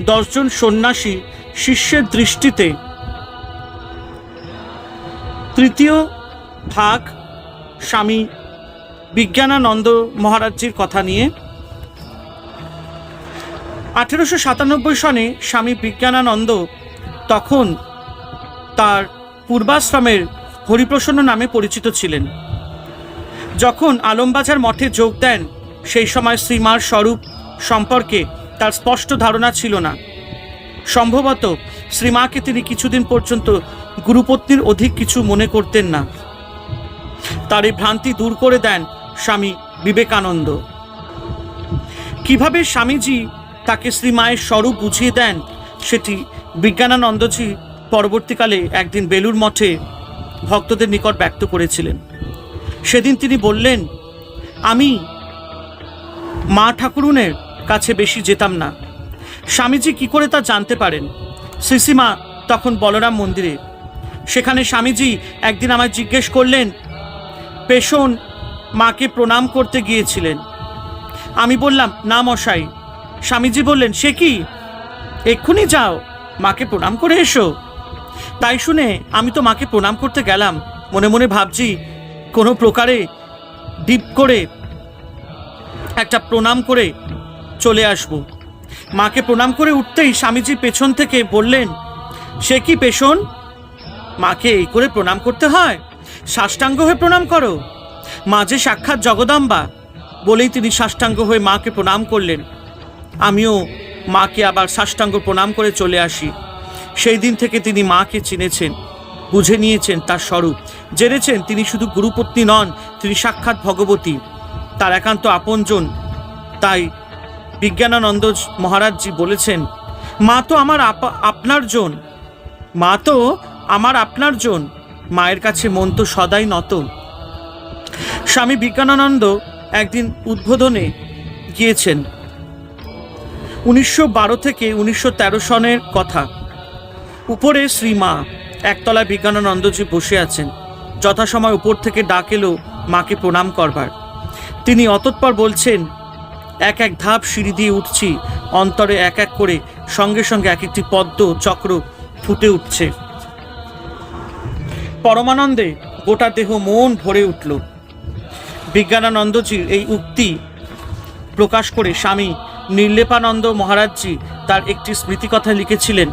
দশজন সন্ন্যাসী শিষ্যের দৃষ্টিতে। তৃতীয় ভাগ, স্বামী বিজ্ঞানানন্দ মহারাজ্যের কথা নিয়ে। আঠেরোশো সাতানব্বই সনে স্বামী বিজ্ঞানানন্দ তখন তার পূর্বাশ্রমের হরিপ্রসন্ন নামে পরিচিত ছিলেন। যখন আলমবাজার মঠে যোগ দেন, সেই সময় শ্রীমার স্বরূপ সম্পর্কে তার স্পষ্ট ধারণা ছিল না। সম্ভবত শ্রীমাকে তিনি কিছুদিন পর্যন্ত গুরুপত্নীর অধিক কিছু মনে করতেন না। তার এই ভ্রান্তি দূর করে দেন স্বামী বিবেকানন্দ। কীভাবে স্বামীজি তাকে শ্রীমায়ের স্বরূপ বুঝিয়ে দেন, সেটি বিজ্ঞানানন্দজি পরবর্তীকালে একদিন বেলুর মঠে ভক্তদের নিকট ব্যক্ত করেছিলেন। সেদিন তিনি বললেন, আমি মা ঠাকুরুনের কাছে বেশি যেতাম না। স্বামীজি কি করে তা জানতে পারেন? শ্রীসীমা তখন বলরাম মন্দিরে। সেখানে স্বামীজি একদিন আমায় জিজ্ঞেস করলেন পেশন মাকে প্রণাম করতে গিয়েছিলেন। আমি বললাম, না মশাই। স্বামীজি বললেন, সে কি? এক্ষুনি যাও, মাকে প্রণাম করে এসো। তাই শুনে আমি তো মাকে প্রণাম করতে গেলাম। মনে মনে ভাবছি, কোনো প্রকারে ডিপ করে একটা প্রণাম করে চলে আসব। মাকে প্রণাম করে উঠতেই স্বামীজি পেছন থেকে বললেন, সে কি পেছন? মাকে এই করে প্রণাম করতে হয়? সাষ্টাঙ্গ হয়ে প্রণাম করো। মা যে সাক্ষাৎ জগদাম্বা। বলেই তিনি সাষ্টাঙ্গ হয়ে মাকে প্রণাম করলেন। আমিও মাকে আবার সাষ্টাঙ্গ প্রণাম করে চলে আসি। সেই দিন থেকে তিনি মাকে চিনেছেন, বুঝে নিয়েছেন তার স্বরূপ। জেনেছেন তিনি শুধু গুরুপত্নী নন, তিনি সাক্ষাৎ ভগবতী। তার একান্ত আপনজন। তাই বিজ্ঞানানন্দ মহারাজজি বলেছেন, মা তো আমার আপা- আপনার জন। মা তো আমার আপনার জন। মায়ের কাছে মন তো সদাই নত। স্বামী বিজ্ঞানানন্দ একদিন উদ্বোধনে গিয়েছেন। উনিশশো বারো থেকে উনিশশো তেরো সনের কথা। উপরে শ্রীমা একতলায় বিজ্ঞানানন্দজি বসে আছেন। যথাসময় উপর থেকে ডাক এলো মাকে প্রণাম করবার। তিনি অতৎপর বলছেন এক এক ধাপ সিঁড়ি দিয়ে উঠছি। অন্তরে এক এক করে সঙ্গে সঙ্গে এক একটি পদ্ম চক্র ফুটে উঠছে। পরমানন্দে গোটা দেহ মন ভরে উঠল। বিজ্ঞানানন্দজির এই উক্তি প্রকাশ করে স্বামী নির্লেপানন্দ মহারাজজি তার একটি স্মৃতিকথা লিখেছিলেন।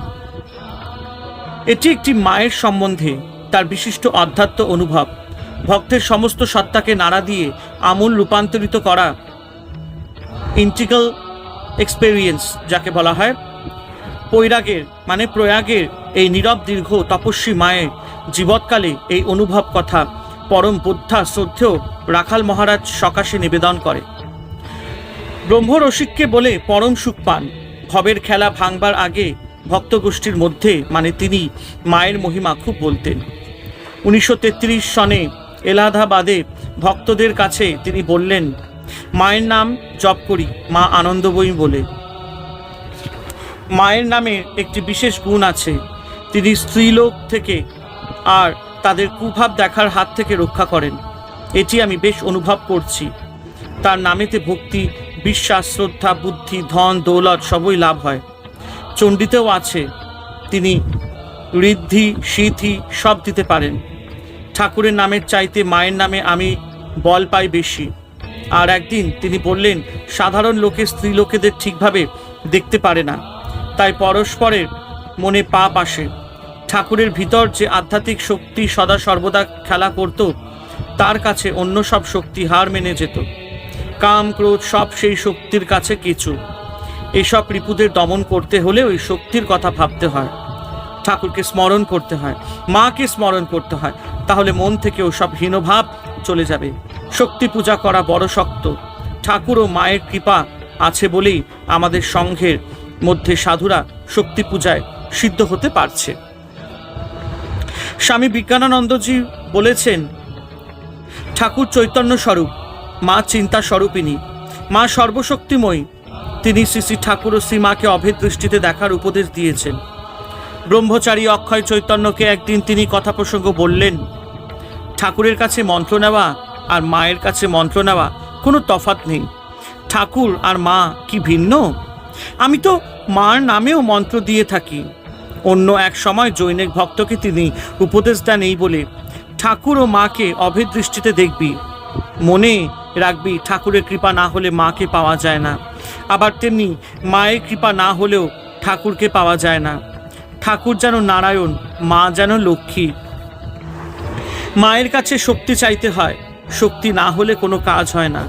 এটি একটি মায়ের সম্বন্ধে তার বিশিষ্ট আধ্যাত্ম অনুভব। ভক্তের সমস্ত সত্তাকে নাড়া দিয়ে আমূল রূপান্তরিত করা ইন্টিগ্রাল এক্সপেরিয়েন্স যাকে বলা হয়। পৈরাগের মানে প্রয়াগের এই নীরব দীর্ঘ তপস্বী মায়ের জীবৎকালে এই অনুভব কথা পরম বুদ্ধা শ্রদ্ধেয় রাখাল মহারাজ সকাশে নিবেদন করে। ব্রহ্মরসিককে বলে পরম সুখ পান। ভবের খেলা ভাঙবার আগে ভক্তগোষ্ঠীর মধ্যে মানে তিনি মায়ের মহিমা খুব বলতেন। উনিশশো তেত্রিশ সনে এলাহাবাদে ভক্তদের কাছে তিনি বললেন মায়ের নাম জপ করি, মা আনন্দবই বলে। মায়ের নামে একটি বিশেষ গুণ আছে, তিনি স্ত্রীলোক থেকে আর তাদের কুভাব দেখার হাত থেকে রক্ষা করেন। এটি আমি বেশ অনুভব করছি। তার নামেতে ভক্তি, বিশ্বাস, শ্রদ্ধা, বুদ্ধি, ধন, দৌলত সবই লাভ হয়। চণ্ডীতেও আছে, তিনি ঋদ্ধি, সিদ্ধি সব দিতে পারেন। ঠাকুরের নামের চাইতে মায়ের নামে আমি বল পাই বেশি। আর একদিন তিনি বললেন, সাধারণ লোকে স্ত্রী লোকেদের ঠিকভাবে দেখতে পারে না। তাই পরস্পরের মনে পাপ আসে। ঠাকুরের ভিতর যে আধ্যাত্মিক শক্তি সদা সর্বদা খেলা করত, তার কাছে অন্য সব শক্তি হার মেনে যেত। কাম, ক্রোধ সব সেই শক্তির কাছে কিছু এসব রিপুদের দমন করতে হলে ওই শক্তির কথা ভাবতে হয়। ঠাকুরকে স্মরণ করতে হয়। মাকে স্মরণ করতে হয়। তাহলে মন থেকে ওসব হীনভাব চলে যাবে। শক্তি পূজা করা বড় শক্ত। ঠাকুর ও মায়ের কৃপা আছে বলেই আমাদের সংঘের মধ্যে সাধুরা শক্তি পূজায় সিদ্ধ হতে পারছে। স্বামী বিজ্ঞানানন্দজি বলেছেন, ঠাকুর চৈতন্য স্বরূপ, মা চিন্তা স্বরূপিনী মা সর্বশক্তিময়ী। তিনি শ্রী শ্রী ঠাকুর ও শ্রীমাকে অভেদ দৃষ্টিতে দেখার উপদেশ দিয়েছেন। ব্রহ্মচারী অক্ষয় চৈতন্যকে একদিন তিনি কথা প্রসঙ্গ বললেন, ঠাকুরের কাছে মন্ত্র নেওয়া আর মায়ের কাছে মন্ত্র নেওয়া কোনো তফাৎ নেই। ঠাকুর আর মা কি ভিন্ন? আমি তো মার নামেও মন্ত্র দিয়ে থাকি। অন্য এক সময় জৈনিক ভক্তকে তিনি উপদেশ দেন এই বলে, ঠাকুর ও মাকে অভেদ দৃষ্টিতে দেখবি। মনে রাখবি ঠাকুরের কৃপা না হলে মাকে পাওয়া যায় না। আবার তেমনি মায়ের কৃপা না হলেও ঠাকুরকে পাওয়া যায় না। ঠাকুর যেন নারায়ণ, মা যেন লক্ষ্মী। মায়ের কাছে শক্তি চাইতে হয়। শক্তি না হলে কোনো কাজ হয় না।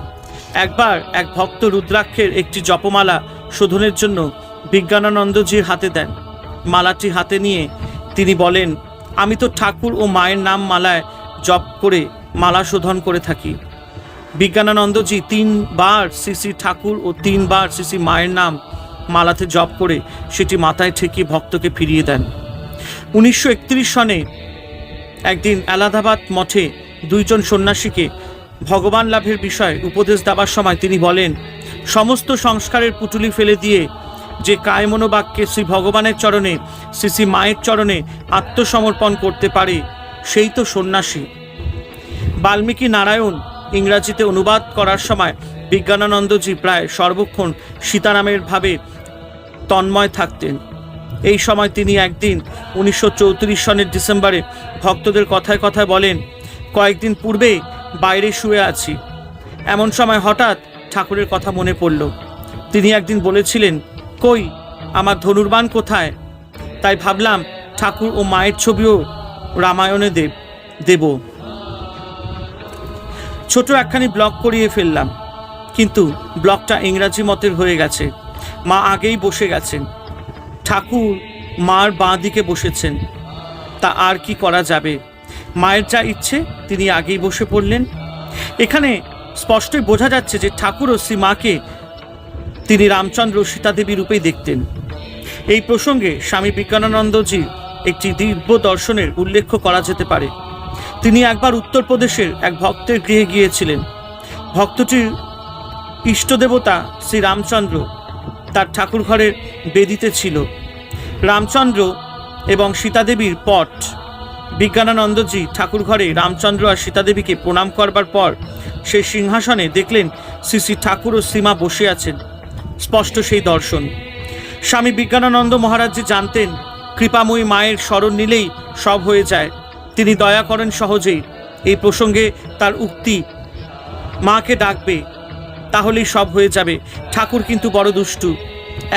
একবার এক ভক্ত রুদ্রাক্ষের একটি জপমালা শোধনের জন্য বিজ্ঞানানন্দজির হাতে দেন। মালাটি হাতে নিয়ে তিনি বলেন, আমি তো ঠাকুর ও মায়ের নাম মালায় জপ করে মালা শোধন করে থাকি। বিজ্ঞানানন্দজি তিনবার শ্রী শ্রী ঠাকুর ও তিনবার শ্রী শ্রী মায়ের নাম মালাতে জপ করে সেটি মাথায় ঠেকিয়ে ভক্তকে ফিরিয়ে দেন। উনিশশো একত্রিশ সনে একদিন এলাহাবাদ মঠে দুইজন সন্ন্যাসীকে ভগবান লাভের বিষয়ে উপদেশ দেওয়ার সময় তিনি বলেন, সমস্ত সংস্কারের পুটুলি ফেলে দিয়ে যে কায়মনোবাক্যে শ্রী ভগবানের চরণে, শ্রী শ্রী মায়ের চরণে আত্মসমর্পণ করতে পারে, সেই তো সন্ন্যাসী। বাল্মীকি নারায়ণ ইংরাজিতে অনুবাদ করার সময় বিজ্ঞানানন্দজি প্রায় সর্বক্ষণ সীতারামের ভাবে তন্ময় থাকতেন। এই সময় তিনি একদিন উনিশশো চৌত্রিশ সনের ডিসেম্বরে ভক্তদের কথায় কথায় বলেন কয়েকদিন পূর্বে বাইরে শুয়ে আছি। এমন সময় হঠাৎ ঠাকুরের কথা মনে পড়ল। তিনি একদিন বলেছিলেন, কই, আমার ধনুর্বাণ কোথায়? তাই ভাবলাম ঠাকুর ও মায়ের ছবিও রামায়ণে দেব দেব। ছোট একখানি ব্লক করিয়ে ফেললাম। কিন্তু ব্লকটা ইংরাজি মতের হয়ে গেছে। মা আগেই বসে গেছেন। ঠাকুর মার বাঁ দিকে বসেছেন। তা আর কি করা যাবে? মায়ের যা ইচ্ছে, তিনি আগেই বসে পড়লেন। এখানে স্পষ্টই বোঝা যাচ্ছে যে ঠাকুর ও শ্রী মাকে তিনি রামচন্দ্র সীতাদেবী রূপেই দেখতেন। এই প্রসঙ্গে স্বামী বিজ্ঞানানন্দজি একটি দিব্য দর্শনের উল্লেখ করা যেতে পারে। তিনি একবার উত্তরপ্রদেশের এক ভক্তের গৃহে গিয়েছিলেন। ভক্তটির ইষ্টদেবতা শ্রী রামচন্দ্র তার ঠাকুর ঘরের বেদিতে ছিল। রামচন্দ্র এবং সীতাদেবীর পট বিজ্ঞানানন্দজি ঠাকুর ঘরে রামচন্দ্র আর সীতাদেবীকে প্রণাম করবার পর সেই সিংহাসনে দেখলেন শ্রী শ্রী ঠাকুর ও সীমা বসে আছেন, স্পষ্ট সেই দর্শন। স্বামী বিজ্ঞানানন্দ মহারাজজি জানতেন, কৃপাময়ী মায়ের স্মরণ নিলেই সব হয়ে যায়। তিনি দয়া করেন সহজেই, এই প্রসঙ্গে তার উক্তি, মাকে ডাকবে, তাহলেই সব হয়ে যাবে। ঠাকুর কিন্তু বড় দুষ্টু,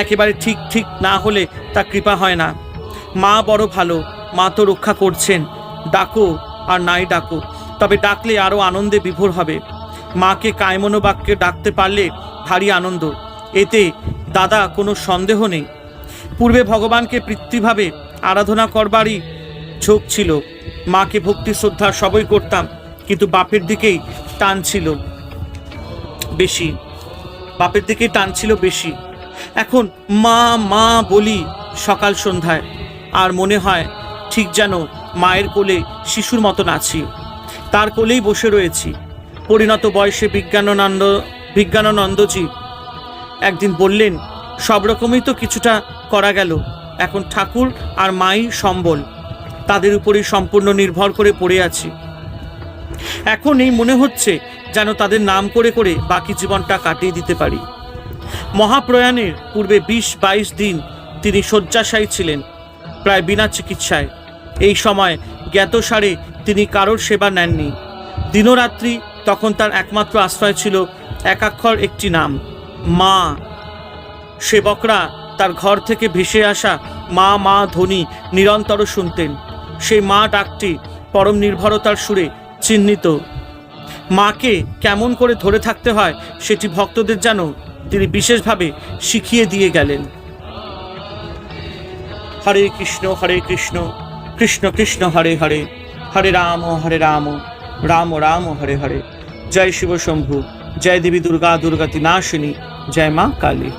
একেবারে ঠিক ঠিক না হলে তা কৃপা হয় না। মা বড় ভালো মা তো রক্ষা করছেন। ডাকো আর নাই ডাকো, তবে ডাকলে আরও আনন্দে বিভোর হবে। মাকে কায়মনো বাক্যে ডাকতে পারলে ভারী আনন্দ। এতে দাদা কোনো সন্দেহ নেই। পূর্বে ভগবানকে পৃথিবীভাবে আরাধনা করবারই ঝোঁক ছিল। মাকে ভক্তি শ্রদ্ধা সবই করতাম, কিন্তু বাপের দিকেই টান ছিল বেশি। বাপের দিকেই টান ছিল বেশি। এখন মা মা বলি সকাল সন্ধ্যায়, আর মনে হয় ঠিক যেন মায়ের কোলে শিশুর মতন আছি। তার কোলেই বসে রয়েছি। পরিণত বয়সে বিজ্ঞানানন্দ, বিজ্ঞানানন্দজি একদিন বললেন, সব রকমই তো কিছুটা করা গেল। এখন ঠাকুর আর মাই সম্বল। তাদের উপরেই সম্পূর্ণ নির্ভর করে পড়ে আছি। এখন এই মনে হচ্ছে যেন তাদের নাম করে করে বাকি জীবনটা কাটিয়ে দিতে পারি। মহাপ্রয়াণের পূর্বে বিশ বাইশ দিন তিনি শয্যাশায়ী ছিলেন, প্রায় বিনা চিকিৎসায়। এই সময় জ্ঞাতসারে তিনি কারোর সেবা নেননি। দিনরাত্রি তখন তার একমাত্র আশ্রয় ছিল একাক্ষর একটি নাম, মা। সেবকরা তার ঘর থেকে ভেসে আসা মা মা ধ্বনি নিরন্তর শুনতেন। সেই মা ডাকটি পরম নির্ভরতার সুরে চিহ্নিত। মাকে কেমন করে ধরে থাকতে হয় সেটি ভক্তদের যেন তিনি বিশেষভাবে শিখিয়ে দিয়ে গেলেন। হরে কৃষ্ণ হরে কৃষ্ণ। কৃষ্ণ কৃষ্ণ হরে হরে হরে রাম হরে রাম রাম রাম হরে হরে। জয় শিব শম্ভু, জয় দেবী দুর্গা দুর্গাতি নাশিনী জয় মা কালী।